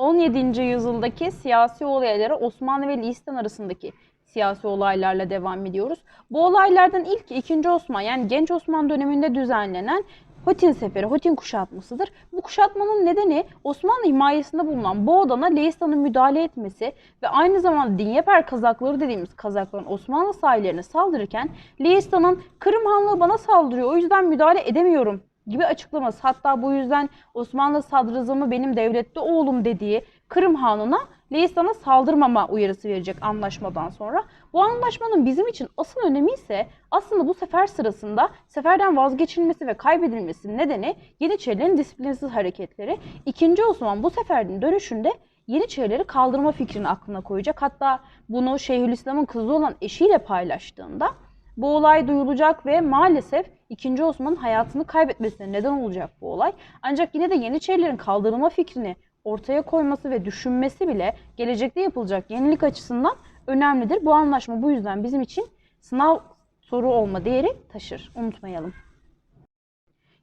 17. yüzyıldaki siyasi olaylara Osmanlı ve Lehistan arasındaki siyasi olaylarla devam ediyoruz. Bu olaylardan ilk 2. Osman yani Genç Osman döneminde düzenlenen Hotin Seferi, Hotin kuşatmasıdır. Bu kuşatmanın nedeni Osmanlı himayesinde bulunan Boğdan'a Lehistan'ın müdahale etmesi ve aynı zamanda Dinyeper Kazakları dediğimiz Kazakların Osmanlı sahillerine saldırırken Lehistan'ın Kırım Hanlığı bana saldırıyor o yüzden müdahale edemiyorum gibi açıklaması. Hatta bu yüzden Osmanlı sadrazamı benim devletli oğlum dediği Kırım Hanı'na Lehistan'a saldırmama uyarısı verecek anlaşmadan sonra. Bu anlaşmanın bizim için asıl önemi ise aslında bu sefer sırasında seferden vazgeçilmesi ve kaybedilmesinin nedeni Yeniçerilerin disiplinsiz hareketleri. İkinci Osman bu seferin dönüşünde Yeniçerileri kaldırma fikrini aklına koyacak. Hatta bunu Şeyhülislam'ın kızı olan eşiyle paylaştığında bu olay duyulacak ve maalesef 2. Osman'ın hayatını kaybetmesine neden olacak bu olay. Ancak yine de Yeniçerilerin kaldırılma fikrini ortaya koyması ve düşünmesi bile gelecekte yapılacak yenilik açısından önemlidir. Bu anlaşma bu yüzden bizim için sınav soru olma değeri taşır. Unutmayalım.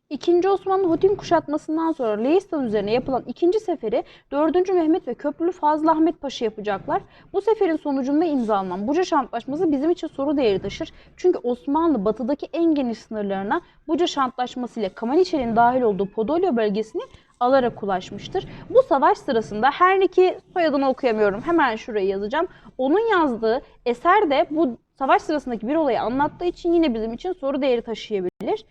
İkinci Osmanlı Hotin kuşatmasından sonra Leistan üzerine yapılan ikinci seferi 4. Mehmet ve Köprülü Fazıl Ahmet Paşa yapacaklar. Bu seferin sonucunda imzalanan Bucaş Antlaşması bizim için soru değeri taşır. Çünkü Osmanlı batıdaki en geniş sınırlarına Bucaş Antlaşması ile Kamaniçe'nin dahil olduğu Podolya bölgesini alarak ulaşmıştır. Bu savaş sırasında her iki soyadını okuyamıyorum. Hemen şuraya yazacağım. Onun yazdığı eser de bu savaş sırasındaki bir olayı anlattığı için yine bizim için soru değeri taşıyabilir.